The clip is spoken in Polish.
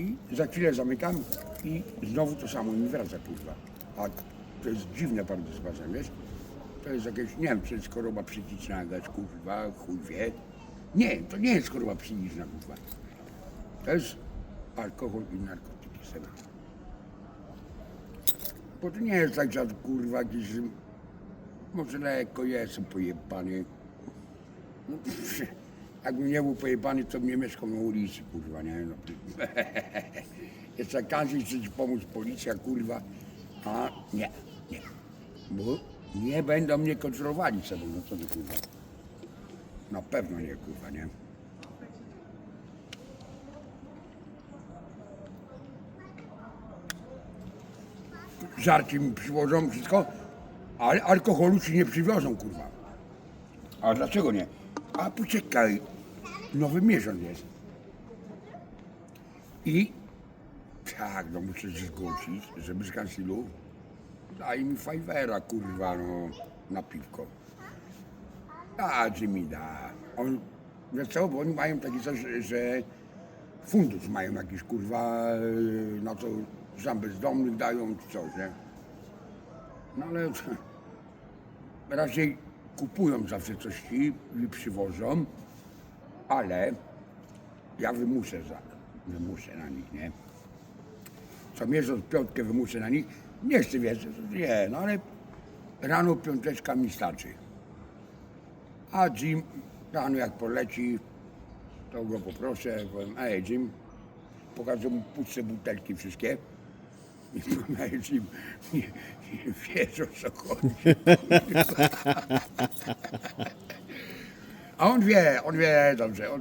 I za chwilę zamykam i znowu to samo mi wraca, kurwa. A to jest dziwne bardzo z bazem, wiesz? To jest jakieś, nie wiem, czy jest choroba psychiczna jakaś, kurwa, chuj wie. Nie, to nie jest choroba psychiczna, kurwa. To jest alkohol i narkotyki sena. Bo to nie jest tak, że kurwa jakiś, może lekko jestem pojebany. No, jakbym nie był pojebany, to nie mieszkał na ulicy, kurwa, nie? No, Jeszcze każdy chce ci pomóc, policja, kurwa, a nie, nie. Bo nie będą mnie kontrolowali sobie, no co ty, kurwa. Na pewno nie, kurwa, nie? Żarcie mi przywożą wszystko, ale alkoholu ci nie przywiozą, kurwa. A dlaczego nie? A poczekaj, nowy miesiąc jest. I tak, no muszę się zgłosić, żeby z kansilu daj mi fajwera, kurwa, no, na piwko. A, czy mi da. On, co, bo oni mają takie coś, że fundusz mają jakiś, kurwa, na to sam bezdomnych dają, czy coś, nie? No ale raczej kupują zawsze coś ci i przywożą, ale ja wymuszę za, wymuszę na nich, nie? Co miesiąc piątkę wymuszę na nich, nie chcę wierzyć, nie, no ale rano piąteczka mi starczy. A Jim rano jak poleci, to go poproszę, powiem, ej Jim, pokażę mu puste butelki wszystkie. I powiem, ej Jim, nie, nie wiesz o co chodzi. A on wie, on wie dobrze, on